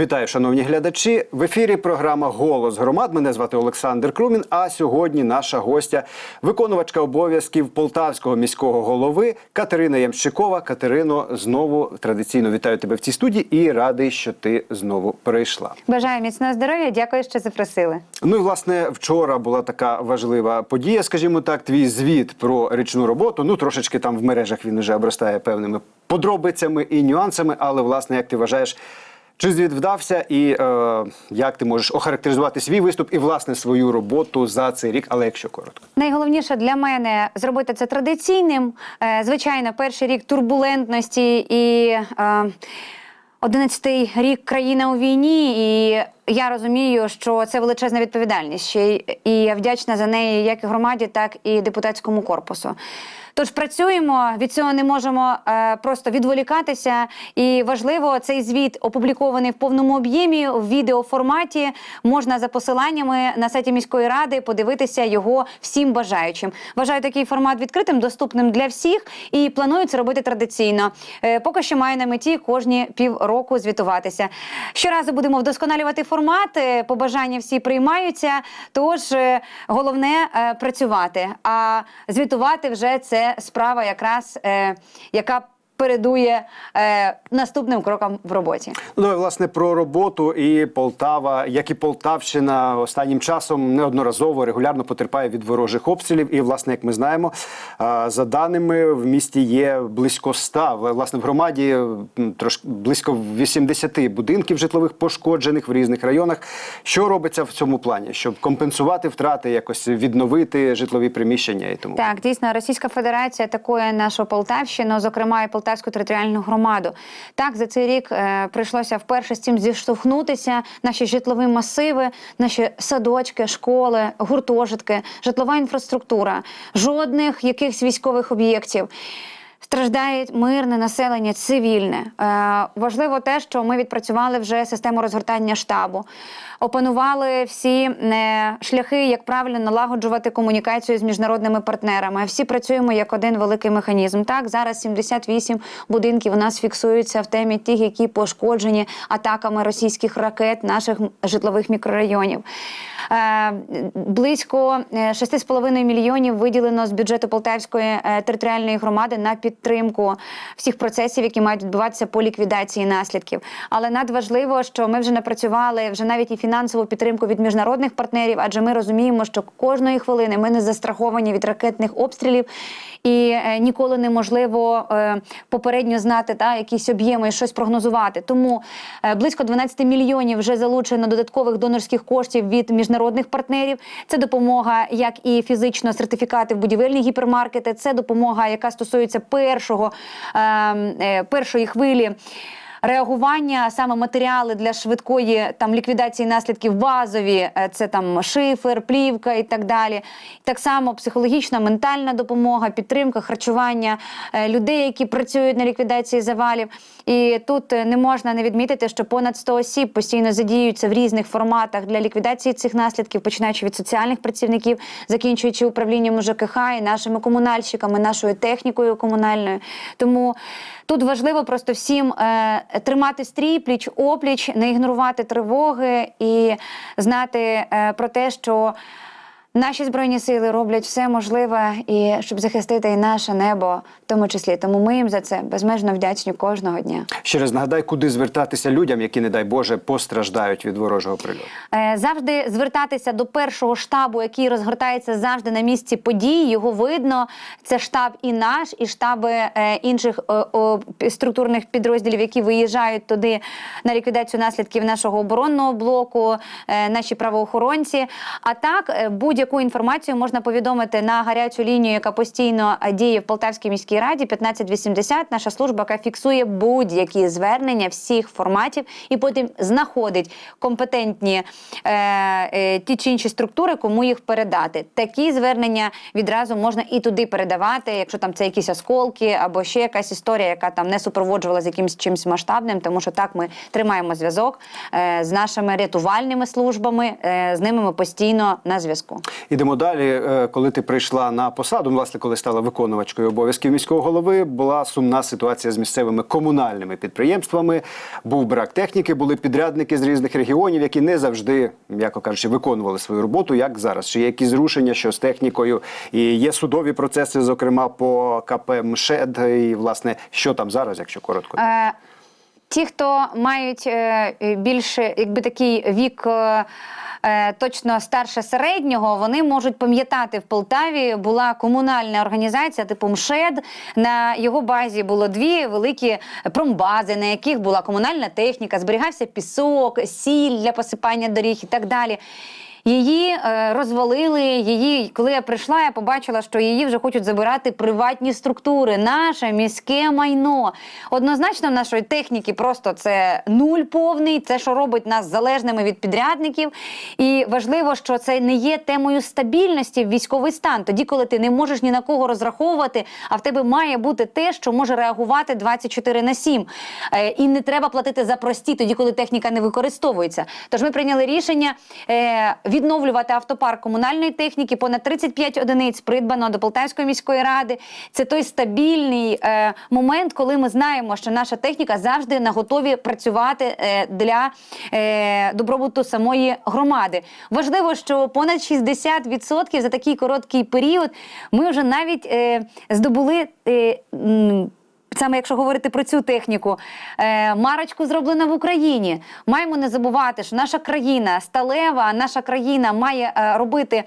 Вітаю, шановні глядачі. В ефірі програма Голос громад. Мене звати Олександр Крумін. А сьогодні наша гостя, виконувачка обов'язків полтавського міського голови Катерина Ямщикова. Катерино, знову традиційно вітаю тебе в цій студії і радий, що ти знову прийшла. Бажаю міцного здоров'я. Дякую, що запросили. Ну і власне вчора була така важлива подія, скажімо так, твій звіт про річну роботу. Ну трошечки там в мережах він вже обростає певними подробицями і нюансами. Але власне, як ти вважаєш, чи звіт вдався, і е, як ти можеш охарактеризувати свій виступ і власне свою роботу за цей рік, але якщо коротко. Найголовніше для мене зробити це традиційним. Е, Звичайно, перший рік турбулентності і е, 11-й рік країна у війні. І я розумію, що це величезна відповідальність. Ще і я вдячна за неї як і громаді, так і депутатському корпусу. Тож працюємо, від цього не можемо е, просто відволікатися. І важливо, цей звіт опублікований в повному об'ємі в відеоформаті. Можна за посиланнями на сайті міської ради подивитися його всім бажаючим. Вважаю такий формат відкритим, доступним для всіх і планую це робити традиційно. Е, поки що маю на меті кожні півроку звітуватися. Щоразу будемо вдосконалювати формат. Е, Побажання всі приймаються. Тож е, головне е, працювати. А звітувати вже це справа, якраз е, яка передує е, наступним крокам в роботі. Ну і власне про роботу і Полтава, як і Полтавщина, останнім часом неодноразово регулярно потерпає від ворожих обстрілів. І, власне, як ми знаємо, а, за даними в місті є близько 100, вла- власне, в громаді трошки близько 80 будинків житлових пошкоджених в різних районах. Що робиться в цьому плані, щоб компенсувати втрати, якось відновити житлові приміщення і тому. Так, дійсно, Російська Федерація атакує нашу Полтавщину, зокрема і Полтавську територіальну громаду. Так, за цей рік е, прийшлося вперше з цим зіштовхнутися. Наші житлові масиви, наші садочки, школи, гуртожитки, житлова інфраструктура, жодних якихось військових об'єктів. Страждає мирне населення, цивільне. Е, важливо те, що ми відпрацювали вже систему розгортання штабу, опанували всі е, шляхи, як правильно налагоджувати комунікацію з міжнародними партнерами. Всі працюємо як один великий механізм. Так, зараз 78 будинків у нас фіксуються в темі тих, які пошкоджені атаками російських ракет наших житлових мікрорайонів. Е, близько е, 6,5 мільйонів виділено з бюджету Полтавської територіальної громади на підтримку всіх процесів, які мають відбуватися по ліквідації наслідків. Але надважливо, що ми вже напрацювали вже навіть і фінансову підтримку від міжнародних партнерів, адже ми розуміємо, що кожної хвилини ми не застраховані від ракетних обстрілів, і е, ніколи неможливо е, попередньо знати та якісь об'єми і щось прогнозувати. Тому е, близько 12 мільйонів вже залучено додаткових донорських коштів від міжнародних партнерів. Це допомога, як і фізично сертифікати в будівельні гіпермаркети. Це допомога, яка стосується першого е, е, першої хвилі. Реагування саме матеріали для швидкої там ліквідації наслідків базові, е, це там шифер, плівка і так далі. Так само психологічна, ментальна допомога, підтримка, харчування е, людей, які працюють на ліквідації завалів. І тут е, не можна не відмітити, що понад 100 осіб постійно задіюються в різних форматах для ліквідації цих наслідків, починаючи від соціальних працівників, закінчуючи управлінням ЖКХ і нашими комунальщиками, нашою технікою комунальною. Тому тут важливо просто всім е, тримати стрій, пліч опліч, не ігнорувати тривоги і знати е, про те, що. Наші збройні сили роблять все можливе і щоб захистити і наше небо, в тому числі. Тому ми їм за це безмежно вдячні кожного дня. Ще раз нагадай, куди звертатися людям, які, не дай Боже, постраждають від ворожого прильоту. Е, Завжди звертатися до першого штабу, який розгортається завжди на місці подій. Його видно. Це штаб і наш, і штаби е, інших е, структурних підрозділів, які виїжджають туди на ліквідацію наслідків нашого оборонного блоку, наші правоохоронці. А так, е, будь-яку інформацію можна повідомити на гарячу лінію, яка постійно е, діє в Полтавській міській раді 1580. Наша служба, яка фіксує будь-які звернення всіх форматів, і потім знаходить компетентні е, е, ті чи інші структури, кому їх передати. Такі звернення відразу можна і туди передавати, якщо там це якісь осколки або ще якась історія, яка там не супроводжувалася якимось чимось масштабним, тому що так ми тримаємо зв'язок е, з нашими рятувальними службами, е, з ними ми постійно на зв'язку. Ідемо далі. Е, Коли ти прийшла на посаду, ну, власне, коли стала виконувачкою обов'язків міського голови, була сумна ситуація з місцевими комунальними підприємствами. Був брак техніки, були підрядники з різних регіонів, які не завжди, м'яко кажучи, виконували свою роботу. Як зараз? Чи є якісь зрушення, що з технікою? І є судові процеси, зокрема по КП МШЕД. І власне, що там зараз, якщо коротко? Е, ті, хто мають е, е, більше, якби такий вік. е, Точно старше середнього, вони можуть пам'ятати в Полтаві була комунальна організація типу МШЕД. На його базі було дві великі промбази, на яких була комунальна техніка, зберігався пісок, сіль для посипання доріг і так далі. Її е, розвалили. Її, коли я прийшла, я побачила, що її вже хочуть забирати приватні структури. Наше міське майно. Однозначно, нашої техніки просто це нуль повний. Це що робить нас залежними від підрядників. І важливо, що це не є темою стабільності в військовий стан. Тоді, коли ти не можеш ні на кого розраховувати, а в тебе має бути те, що може реагувати 24 на 7. Е, і не треба платити за прості, тоді, коли техніка не використовується. Тож ми прийняли рішення. Відновлювати автопарк комунальної техніки. Понад 35 одиниць придбано до Полтавської міської ради. Це той стабільний е, момент, коли ми знаємо, що наша техніка завжди на готові працювати е, для е, добробуту самої громади. Важливо, що понад 60% за такий короткий період ми вже навіть е, здобули. Е, Саме якщо говорити про цю техніку, е, марочку зроблена в Україні. Маємо не забувати, що наша країна сталева, наша країна має е, робити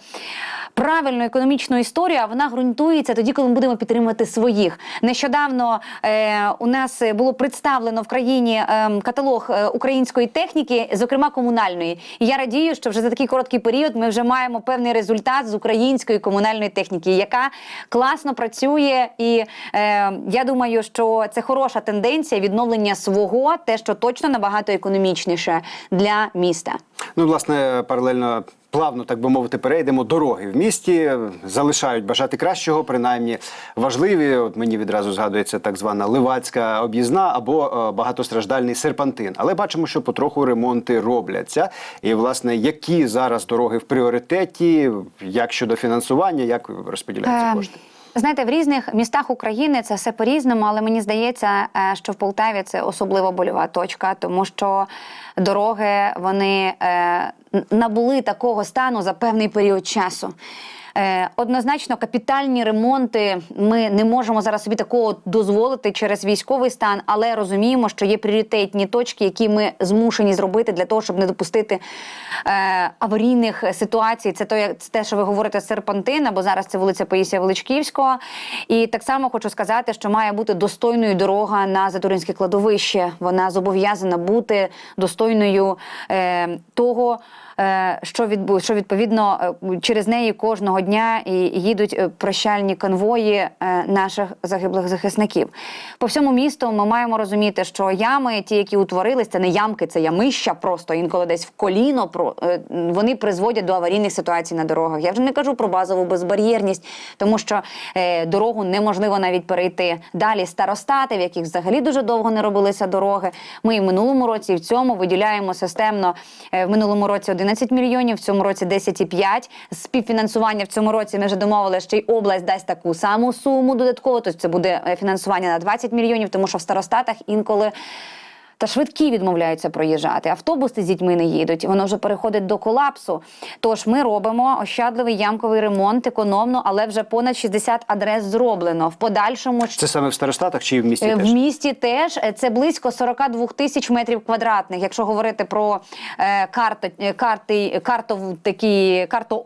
правильну економічну історію. А вона ґрунтується тоді, коли ми будемо підтримувати своїх. Нещодавно е, у нас було представлено в країні каталог української техніки, зокрема комунальної. І я радію, що вже за такий короткий період ми вже маємо певний результат з української комунальної техніки, яка класно працює. І я думаю, що це хороша тенденція відновлення свого, те, що точно набагато економічніше для міста. Ну, власне, паралельно. Плавно, так би мовити, перейдемо. Дороги в місті залишають бажати кращого, принаймні важливі. От мені відразу згадується так звана ливацька об'їзна або е, багатостраждальний серпантин. Але бачимо, що потроху ремонти робляться. І, власне, які зараз дороги в пріоритеті, як щодо фінансування, як розподіляються Е, кошти? Знаєте, в різних містах України це все по-різному, але мені здається, е, що в Полтаві це особливо больова точка, тому що дороги вони е, набули такого стану за певний період часу. Е, Однозначно, капітальні ремонти ми не можемо зараз собі такого дозволити через військовий стан, але розуміємо, що є пріоритетні точки, які ми змушені зробити для того, щоб не допустити е, аварійних ситуацій. Це то, це те, що ви говорите серпантин, або зараз це вулиця Паїсія Величківського. І так само хочу сказати, що має бути достойною дорога на Затуринське кладовище. Вона зобов'язана бути достойною е, того. Е, Що відбу, що відповідно е, через неї кожного дня і їдуть е, прощальні конвої наших загиблих захисників. По всьому місту ми маємо розуміти, що ями, ті, які утворились, це не ямки, це ямища, просто інколи десь в коліно. Вони призводять до аварійних ситуацій на дорогах. Я вже не кажу про базову безбар'єрність, тому що дорогу неможливо навіть перейти. Далі старостати, в яких взагалі дуже довго не робилися дороги. Ми і в минулому році і в цьому виділяємо системно в минулому році 11 мільйонів, в цьому році 10,5. Співфінансування в цьому році ми вже домовили, що й область дасть таку саму суму додатково. Тобто це буде е, фінансування на 20 мільйонів, тому що в старостатах інколи. Та швидкі відмовляються проїжджати. Автобуси з дітьми не їдуть. Воно вже переходить до колапсу. Тож ми робимо ощадливий ямковий ремонт економно, але вже понад 60 адрес зроблено. В подальшому Це саме в старостатах чи в місті Е, теж? В місті теж Е, це близько 42 тисяч метрів квадратних. Якщо говорити про е, карто, е, карти, картов, такі карто.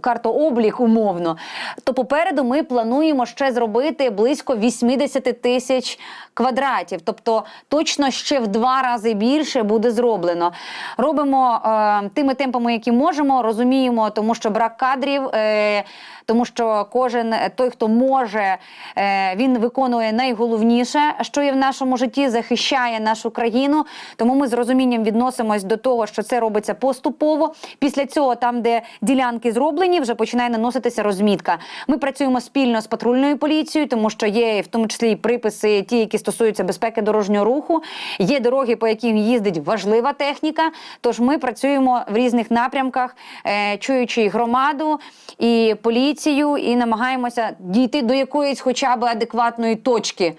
Картооблік умовно, то попереду ми плануємо ще зробити близько 80 тисяч квадратів. Тобто точно ще в два рази більше буде зроблено. Робимо е, тими темпами, які можемо, розуміємо, тому що брак кадрів. Е, тому що кожен е, той, хто може, е, він виконує найголовніше, що є в нашому житті, захищає нашу країну. Тому ми з розумінням відносимось до того, що це робиться поступово. Після цього, там, де ділянки зроблені, вже починає наноситися розмітка. Ми працюємо спільно з патрульною поліцією, тому що є в тому числі і приписи, ті, які стосуються безпеки дорожнього руху. Є дороги, по яким їздить важлива техніка. Тож ми працюємо в різних напрямках, е, чуючи громаду і поліцію, і намагаємося дійти до якоїсь, хоча б адекватної точки.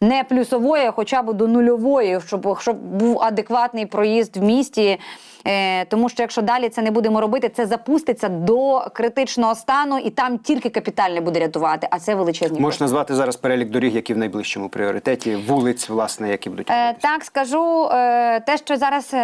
Не плюсової, а хоча б до нульової, щоб, щоб був адекватний проїзд в місті. Е, тому що якщо далі це не будемо робити, це запуститься до критичного стану, і там тільки капітальне буде рятувати, а це величезні Можеш назвати зараз перелік доріг, які в найближчому пріоритеті, вулиць, власне, які будуть Е, так, скажу е, те, що зараз.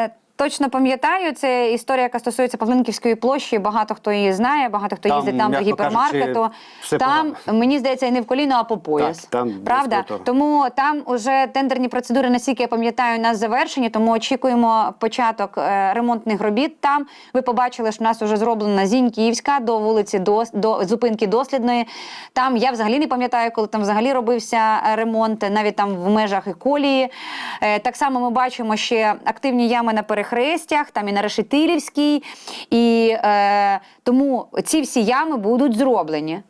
Точно пам'ятаю, це історія, яка стосується Павлинківської площі. Багато хто її знає, багато хто Там, їздить там до гіпермаркету. кажучи, там погано. мені здається, не в коліно, а по пояс. Так, там правда. Тому там уже тендерні процедури, наскільки я пам'ятаю, у нас завершені. Тому очікуємо початок е, ремонтних робіт. Там ви побачили, що в нас вже зроблена Зіньківська до вулиці до, до зупинки дослідної. Там я взагалі не пам'ятаю, коли там взагалі робився е, ремонт, навіть там в межах і колії. Е, так само ми бачимо ще активні ями на перехрестях, там і на Решетилівській. І е, тому ці всі ями будуть зроблені.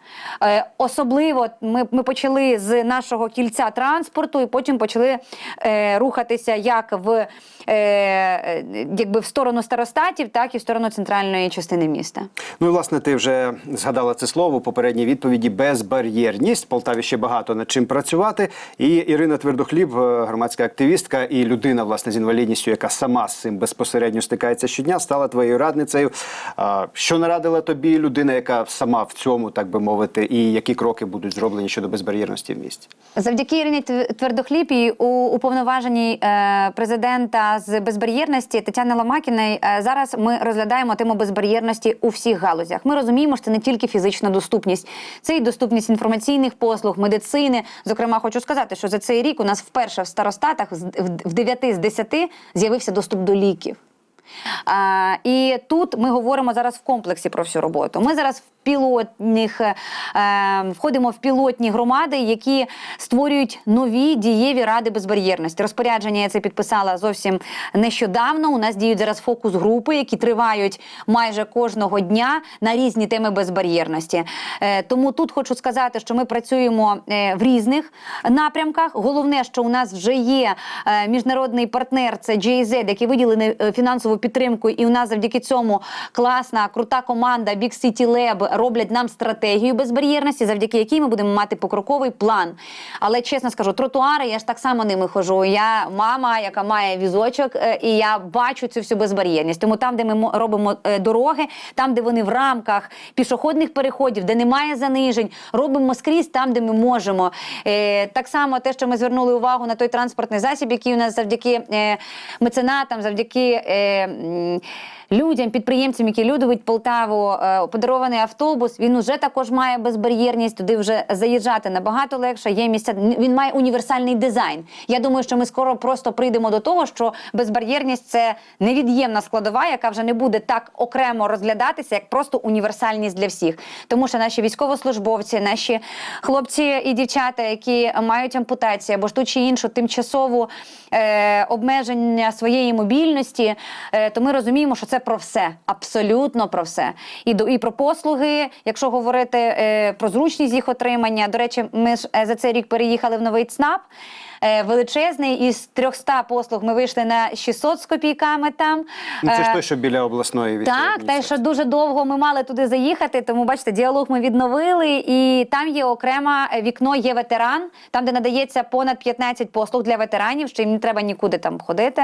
Е, особливо ми, ми почали з нашого кільця транспорту, і потім почали е, рухатися як в, е, якби в сторону старостатів, так і в сторону центральної частини міста. Ну і власне, ти вже згадала це слово в попередній відповіді безбар'єрність. В Полтаві ще багато над чим працювати. І Ірина Твердохліб, е, громадська активістка і людина, власне, з інвалідністю, яка сама з цим безпосередньо стикається щодня, стала твоєю радницею. Що нарадила тобі людина, яка сама в цьому, так би мовити, і які кроки будуть зроблені щодо безбар'єрності в місті? Завдяки Ірині Тв- у уповноваженій е, президента з безбар'єрності Тетяни Ломакіної е, зараз ми розглядаємо тему безбар'єрності у всіх галузях. Ми розуміємо, що це не тільки фізична доступність, це і доступність інформаційних послуг, медицини. Зокрема, хочу сказати, що за цей рік у нас вперше в старостатах в- в 9 з 10 з'явився доступ до ліків. А, і тут ми говоримо зараз в комплексі про всю роботу. Ми зараз пілотних е, е, входимо в пілотні громади, які створюють нові дієві ради безбар'єрності. Розпорядження я це підписала зовсім нещодавно. У нас діють зараз фокус групи, які тривають майже кожного дня на різні теми безбар'єрності. Е, тому тут хочу сказати, що ми працюємо е, в різних напрямках. Головне, що у нас вже є міжнародний партнер, це GIZ, який виділили фінансову підтримку, і у нас завдяки цьому класна, крута команда Big City Lab роблять нам стратегію безбар'єрності, завдяки якій ми будемо мати покроковий план. Але чесно скажу, тротуари я ж так само ними хожу. Я мама, яка має візочок, е, і я бачу цю всю безбар'єрність. Тому там, де ми робимо е, дороги, там, де вони в рамках пішохідних переходів, де немає занижень, робимо скрізь там, де ми можемо. Е, так само те, що ми звернули увагу на той транспортний засіб, який у нас завдяки меценатам, завдяки. Людям, підприємцям, які людують Полтаву, е, подарований автобус. Він уже також має безбар'єрність. Туди вже заїжджати набагато легше. Є місця. Він має універсальний дизайн. Я думаю, що ми скоро просто прийдемо до того, що безбар'єрність це невід'ємна складова, яка вже не буде так окремо розглядатися, як просто універсальність для всіх. Тому що наші військовослужбовці, наші хлопці і дівчата, які мають ампутацію або ж ту чи іншу тимчасову е, обмеження своєї мобільності, е, то ми розуміємо, що це про все, абсолютно про все. І до і про послуги, якщо говорити е, про зручність їх отримання. До речі, ми ж е, за цей рік переїхали в новий ЦНАП. Е, Величезний із 300 послуг ми вийшли на 600 з копійками там. Ну, це ж Е, той, що біля обласної військової так, та й що дуже довго ми мали туди заїхати. Тому бачите, діалог ми відновили, і там є окреме вікно, є ветеран, там де надається понад 15 послуг для ветеранів, що їм не треба нікуди там ходити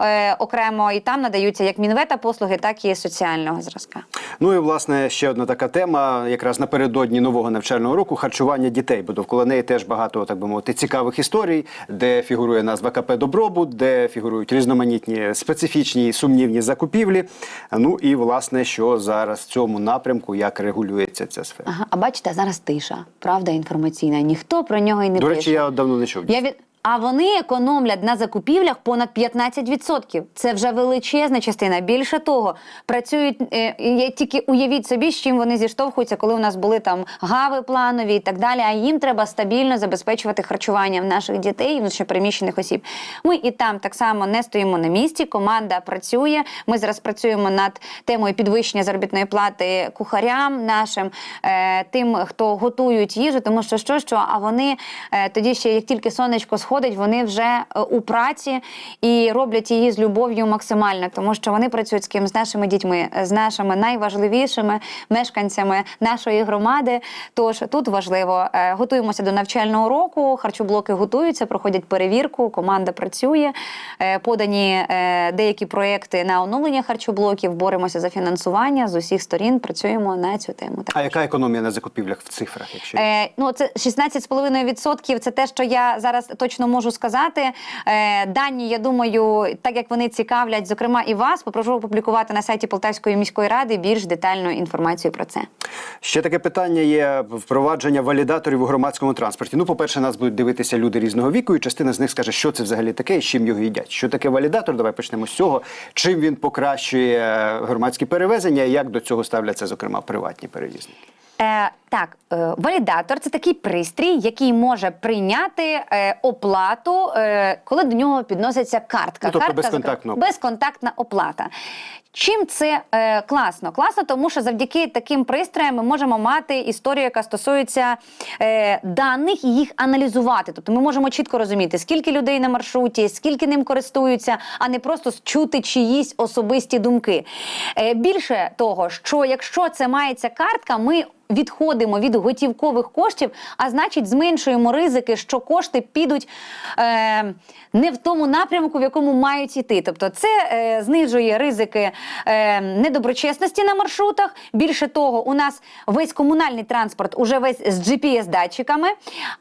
е, окремо. І там надаються як мінвета послуги, так і соціального зразка. Ну і власне ще одна така тема, якраз напередодні нового навчального року харчування дітей, бо довкола неї теж багато, так би мовити, цікавих історій, де фігурує назва КП Добробут, де фігурують різноманітні специфічні і сумнівні закупівлі. Ну і власне, що зараз в цьому напрямку, як регулюється ця сфера. Ага, а бачите, зараз тиша, правда інформаційна. Ніхто про нього і не До пише. речі, я давно не чув. Я від А вони економлять на закупівлях понад 15%. Це вже величезна частина. Більше того, працюють е, тільки уявіть собі, з чим вони зіштовхуються, коли у нас були там гави планові і так далі. А їм треба стабільно забезпечувати харчування в наших дітей і внутрішньопереміщених осіб. Ми і там так само не стоїмо на місці. Команда працює. Ми зараз працюємо над темою підвищення заробітної плати кухарям нашим, е, тим, хто готують їжу, тому що що, що, а вони е, тоді ще як тільки сонечко сходить, вони вже е, у праці і роблять її з любов'ю максимально, тому що вони працюють з ким з нашими дітьми, з нашими найважливішими мешканцями нашої громади. Тож тут важливо е, готуємося до навчального року. Харчоблоки готуються, проходять перевірку. Команда працює. е, Подані деякі проекти на оновлення харчоблоків. Боремося за фінансування з усіх сторін. Працюємо на цю тему. Так. А яка економія на закупівлях в цифрах? Якщо ну, це 16,5% – Це те, що я зараз точно можу сказати. Е, дані, я думаю, так як вони цікавлять, зокрема і вас, попрошу опублікувати на сайті Полтавської міської ради більш детальну інформацію про це. Ще таке питання є впровадження валідаторів у громадському транспорті. Ну, по-перше, нас будуть дивитися люди різного віку, і частина з них скаже, що це взагалі таке і чим його їдять. Що таке валідатор? Давай почнемо з цього. Чим він покращує громадські перевезення, як до цього ставляться, зокрема, приватні перевізники. Е, так, е, валідатор це такий пристрій, який може прийняти е, оплату, е, коли до нього підноситься картка. Ну, тобто Картка, безконтактна безконтактна оплата. Чим це е, класно? Класно, тому що завдяки таким пристроям ми можемо мати історію, яка стосується е, даних і їх аналізувати. Тобто ми можемо чітко розуміти, скільки людей на маршруті, скільки ним користуються, а не просто чути чиїсь особисті думки. Е, більше того, що якщо це мається картка, ми відходимо від готівкових коштів, а значить, зменшуємо ризики, що кошти підуть е, не в тому напрямку, в якому мають йти. Тобто, це е, знижує ризики е, недоброчесності на маршрутах. Більше того, у нас весь комунальний транспорт уже весь з GPS-датчиками,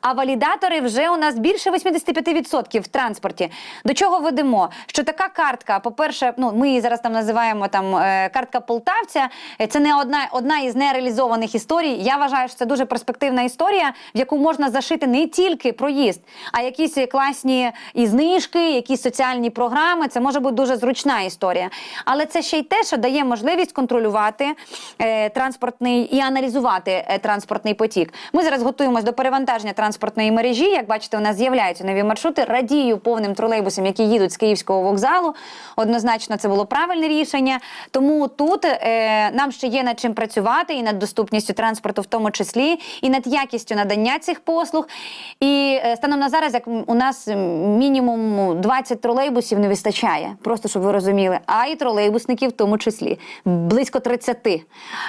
а валідатори вже у нас більше 85% в транспорті. До чого ведемо? Що така картка, по-перше, ну ми її зараз там називаємо там е, картка полтавця. Е, Це не одна, одна із нереалізованих історій. Я вважаю, що це дуже перспективна історія, в яку можна зашити не тільки проїзд, а якісь класні і знижки, якісь соціальні програми. Це може бути дуже зручна історія. Але це ще й те, що дає можливість контролювати е, транспортний і аналізувати е, транспортний потік. Ми зараз готуємось до перевантаження транспортної мережі. Як бачите, у нас з'являються нові маршрути. Радію повним тролейбусам, які їдуть з Київського вокзалу. Однозначно, це було правильне рішення. Тому тут е, нам ще є над чим працювати і над доступністю транспорту, в тому числі, і над якістю надання цих послуг. І е, станом на зараз, як у нас мінімум 20 тролейбусів не вистачає, просто щоб ви розуміли, а і тролейбусників в тому числі близько 30.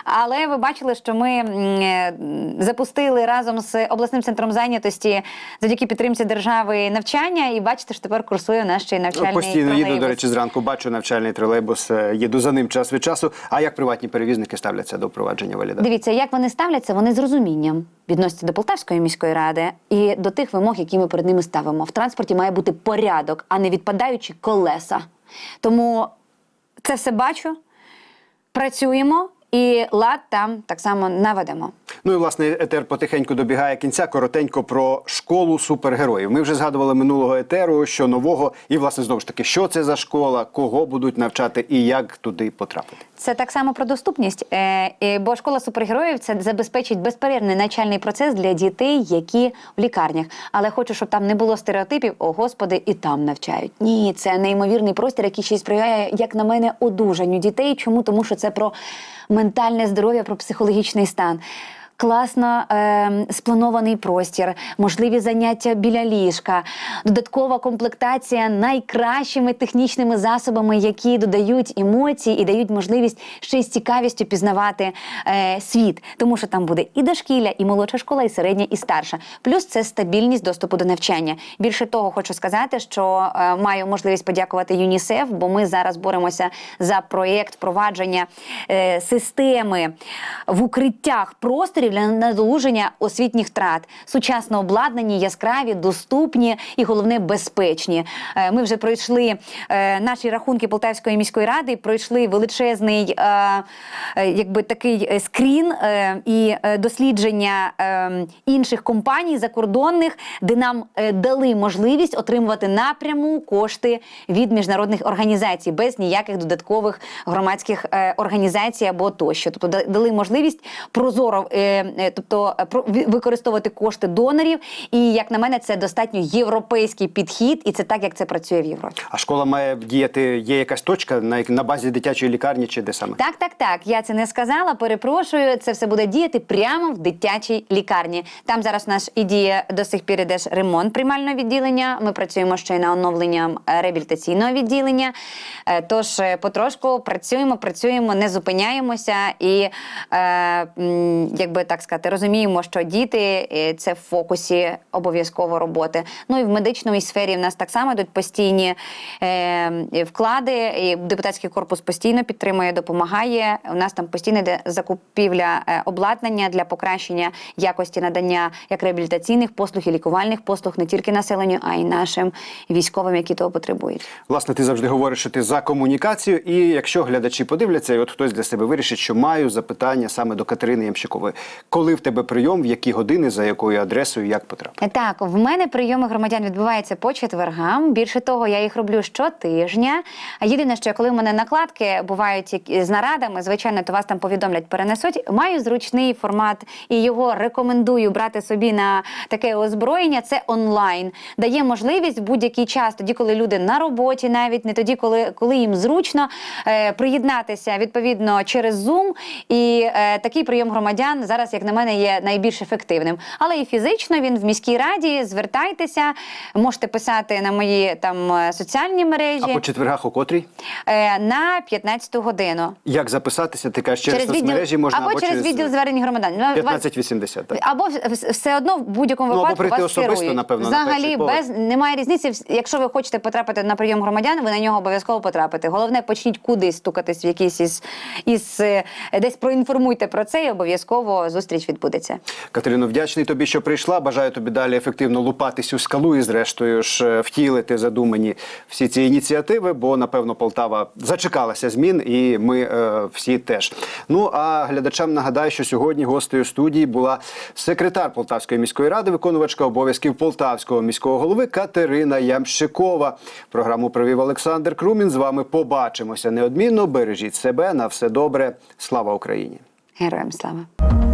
Але ви бачили, що ми е, запустили разом з обласним центром зайнятості завдяки підтримці держави навчання, і бачите, що тепер курсує наш ще й навчальний Ну, Постійно їду, до речі, зранку бачу навчальний тролейбус, е, їду за ним час від часу. А як приватні перевізники ставляться до впровадження валідаторів? Дивіться, як вони ставляться, вони з розумінням відносяться до Полтавської міської ради і до тих вимог, які ми перед ними ставимо. В транспорті має бути порядок, а не відпадаючі колеса. Тому це все бачу, працюємо і лад там так само наведемо. Ну і власне етер потихеньку добігає кінця. Коротенько про школу супергероїв. Ми вже згадували минулого етеру, що нового, і власне знову ж таки, що це за школа, кого будуть навчати і як туди потрапити. Це так само про доступність, е, бо школа супергероїв це забезпечить безперервний навчальний процес для дітей, які в лікарнях. Але хочу, щоб там не було стереотипів, о господи, і там навчають. Ні, це неймовірний простір, який ще й сприяє, як на мене, одужанню дітей. Чому? Тому що це про ментальне здоров'я, про психологічний стан. Класно е, спланований простір, можливі заняття біля ліжка, додаткова комплектація найкращими технічними засобами, які додають емоції і дають можливість ще й з цікавістю пізнавати е, світ, тому що там буде і дошкілля, і молодша школа, і середня, і старша. Плюс це стабільність доступу до навчання. Більше того, хочу сказати, що е, маю можливість подякувати ЮНІСЕФ, бо ми зараз боремося за проєкт впровадження е, системи в укриттях просторів для надолуження освітніх втрат, сучасно обладнані, яскраві, доступні і головне безпечні. Е, Ми вже пройшли е, наші рахунки Полтавської міської ради, пройшли величезний, е, якби такий скрін і дослідження інших компаній закордонних, де нам дали можливість отримувати напряму кошти від міжнародних організацій без ніяких додаткових громадських організацій або тощо. Тобто дали можливість прозоро, тобто е, використовувати кошти донорів. І як на мене, це достатньо європейський підхід, і це так, як це працює в Європі. А школа має діяти, є якась точка на, на базі дитячої лікарні чи де саме? Так, так, так. Я це не сказала. Перепрошую. Це все буде діяти прямо в дитячій лікарні. Там зараз у нас і діє до сих пір іде ж ремонт приймального відділення. Ми працюємо ще й на оновленням е, реабілітаційного відділення. Е, Тож е, потрошку працюємо, працюємо, не зупиняємося і, е, якби так сказати, розуміємо, що діти е, це в фокусі обов'язково роботи. Ну і в медичній сфері в нас так само йдуть постійні е, вклади. І депутатський корпус постійно підтримує, допомагає. У нас там постійно йде закупівля е, обладнання для покращення якості надання як реабілітаційних послуг і лікувальних послуг не тільки населенню, а й нашим військовим, які того потребують. Власне, ти завжди говориш, що ти за комунікацію, і якщо глядачі подивляться, і от хтось для себе вирішить, що маю запитання саме до Катерини Ямщикової. Коли в тебе прийом, в які години, за якою адресою, як потрапити? Так, в мене прийоми громадян відбуваються по четвергам. Більше того, я їх роблю щотижня. Єдине, що коли в мене накладки бувають з нарадами, звичайно, то вас там повідомлять, перенесуть. Маю зручний формат і його рекомендую брати собі на таке озброєння. Це онлайн. Дає можливість в будь-який час, тоді, коли люди на роботі, навіть не тоді, коли, коли їм зручно е, приєднатися відповідно через Zoom. І е, такий прийом громадян зараз, як на мене, є найбільш ефективним. Але і фізично він в міській раді. Звертайтеся, можете писати на мої там е, соціальні мережі А по четвергах о котрій? е, на 15 годину. Як записатися? Ти кажеш, через, соцмережі можна або, через відділ звернень громадян. Ну, вас- 1580, так? або все одно в будь-якому Ну, або випадку вас особисто, керують. напевно, Взагалі поверх. без немає різниці. Якщо ви хочете потрапити на прийом громадян, ви на нього обов'язково потрапите. Головне, почніть кудись стукатись в якийсь із, із е, десь проінформуйте про це, і обов'язково зустріч відбудеться. Катерино, вдячний тобі, що прийшла. Бажаю тобі далі ефективно лупатись у скалу і, зрештою ж, е, втілити задумані всі ці ініціативи, бо напевно Полтава зачекалася змін, і ми е, всі теж. Ну а глядачам нагадаю, що сьогодні гостею студії була секретар Полтавської міської ради, виконувачка обов'язків Полтавського міського голови Катерина Ямщикова. Програму провів Олександр Крумін. З вами побачимося неодмінно. Бережіть себе на все добре. Слава Україні! Героям слава!